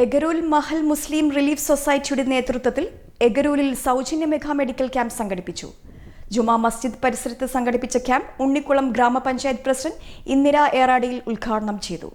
എഗരൂൽ മഹൽ മുസ്ലിം relief സൊസൈറ്റിയുടെ നേതൃത്വത്തിൽ എഗരൂലിൽ സൗജന്യ മെഗാ മെഡിക്കൽ ക്യാമ്പ് സംഘടിപ്പിച്ചു. ജുമാ മസ്ജിദ് പരിസരത്ത് സംഘടിപ്പിച്ച ക്യാമ്പ് ഉണ്ണിക്കുളം ഗ്രാമപഞ്ചായത്ത് പ്രസിഡന്റ് ഇന്ദിര ഏറാടിയിൽ ഉദ്ഘാടനം ചെയ്തു.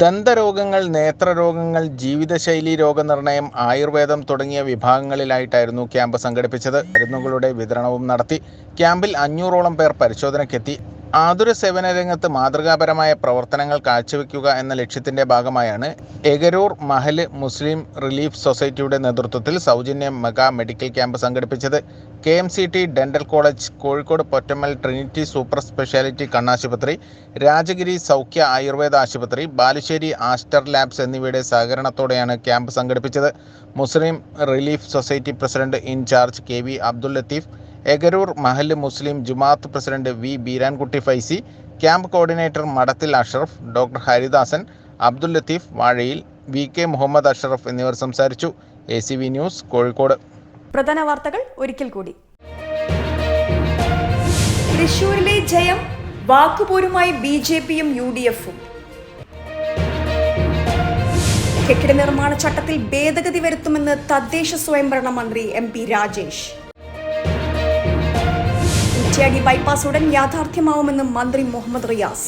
ദന്തരോഗങ്ങൾ നേത്രരോഗങ്ങൾ ജീവിതശൈലി രോഗനിർണയം ആയുർവേദം തുടങ്ങിയ വിഭാഗങ്ങളിലായിട്ടായിരുന്നു ക്യാമ്പ് സംഘടിപ്പിച്ചത്. മരുന്നുകളുടെ വിതരണവും നടത്തി ക്യാമ്പിൽ അഞ്ഞൂറോളം പേർ പരിശോധനയ്ക്കെത്തി. ആതുര സേവന രംഗത്ത് മാതൃകാപരമായ പ്രവർത്തനങ്ങൾ കാഴ്ചവെക്കുക എന്ന ലക്ഷ്യത്തിന്റെ ഭാഗമായാണ് എഗരൂർ മഹൽ മുസ്ലിം റിലീഫ് സൊസൈറ്റിയുടെ നേതൃത്വത്തിൽ സൗജന്യ മെഗാ മെഡിക്കൽ ക്യാമ്പ് സംഘടിപ്പിച്ചത്. K M C T dental college Kozhikode Pottammal Trinity super speciality കണ്ണാശുപത്രി രാജഗിരി സൗഖ്യ ആയുർവേദ ആശുപത്രി ബാലുശ്ശേരി ആസ്റ്റർ ലാബ്സ് എന്നിവയുടെ സഹകരണത്തോടെയാണ് ക്യാമ്പ് സംഘടിപ്പിച്ചത്. Muslim relief society president incharge K V Abdul Latheef Egaroor Mahal Muslim Jumaath president V Beerankutty Faizy camp coordinator Madathil Ashraf doctor Haridasan Abdul Latheef Vazhayil V K Muhammad Ashraf എന്നിവർ സംസാരിച്ചു. A C V news Kozhikode. പ്രധാന വാർത്തകൾ ഒരിക്കൽ കൂടി. തൃശൂരിലെ ജയം വാക്കുപോരുമായി B J പിയും യു ഡി എഫും. കെട്ടിട നിർമ്മാണ ചട്ടത്തിൽ ഭേദഗതി വരുത്തുമെന്ന് തദ്ദേശ സ്വയംഭരണ മന്ത്രി M P Rajesh. Kuttiadi bypass ഉടൻ യാഥാർത്ഥ്യമാവുമെന്ന് മന്ത്രി മുഹമ്മദ് റിയാസ്.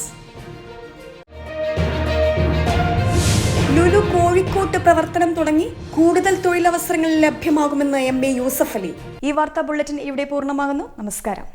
ലുലു കോഴിക്കോട്ട് പ്രവർത്തനം തുടങ്ങി കൂടുതൽ തൊഴിലവസരങ്ങൾ ലഭ്യമാകുമെന്ന് എം എ യൂസഫ് അലി. ഈ വാർത്താ ബുള്ളറ്റിൻ ഇവിടെ പൂർണമാകുന്നു. നമസ്കാരം.